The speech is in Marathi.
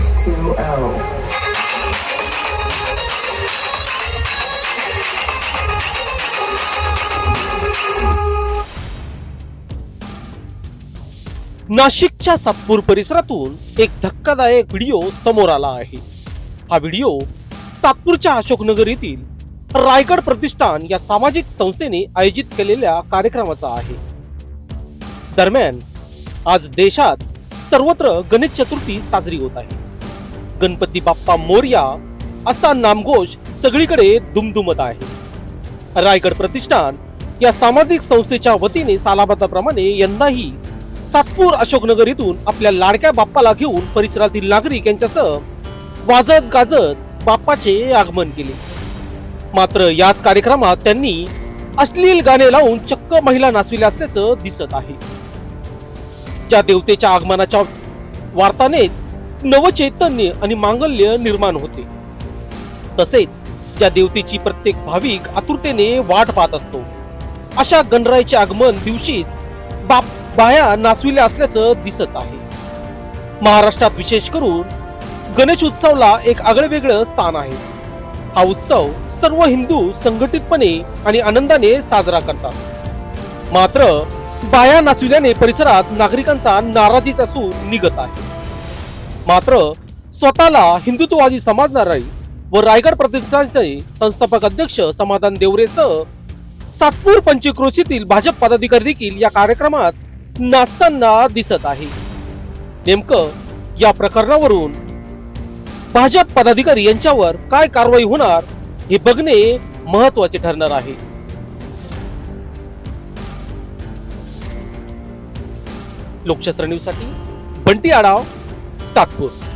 H2O. नाशिकच्या सातपूर परिसरातून एक धक्कादायक व्हिडिओ समोर आला आहे. हा व्हिडिओ सातपूरच्या अशोकनगर येथील रायगड प्रतिष्ठान या सामाजिक संस्थेने आयोजित केलेल्या कार्यक्रमाचा आहे. दरम्यान आज देशात सर्वत्र गणेश चतुर्थी साजरी होत आहे. गणपती बाप्पा मोर्या असा नामघोष सगळीकडे दुमदुमत आहे. रायगड प्रतिष्ठान या सामाजिक संस्थेच्या वतीने सालाबादाप्रमाणे यंदाही सातपूर अशोकनगर येथून आपल्या लाडक्या बाप्पाला घेऊन परिसरातील नागरिक यांच्यासह वाजत गाजत बाप्पाचे आगमन केले. मात्र याच कार्यक्रमात त्यांनी अश्लील गाणे लावून चक्क महिला नाचविल्या असल्याचं दिसत आहे. ज्या देवतेच्या आगमनाच्या वार्तानेच नवचैतन्य आणि मांगल्य निर्माण होते. तसेच ज्या देवतेची प्रत्येक भाविक आतुरतेने वाट पाहत असतो अशा गणरायाचे आगमन दिवशीच बाप बाया नाचविल्या असल्याचं दिसत आहे. महाराष्ट्रात विशेष करून गणेश उत्सवला एक आगळेवेगळं स्थान आहे. हा उत्सव सर्व हिंदू संघटितपणे आणि आनंदाने साजरा करतात. मात्र बाया नाचविल्याने परिसरात नागरिकांचा नाराजीचा सूर निघत आहे. मात्र स्वतःला हिंदुत्ववादी समजणारे व रायगड प्रतिष्ठानचे संस्थापक अध्यक्ष समाधान देवरेसह सातपूर पंचक्रोशीतील भाजप पदाधिकारी देखील या कार्यक्रमात नाचताना दिसत आहे. नेमकं या प्रकरणावरून भाजप पदाधिकारी यांच्यावर काय कारवाई होणार हे बघणे महत्त्वाचे ठरणार आहे. लोकशास्त्र न्यूजसाठी बंटी आडाव सातपूर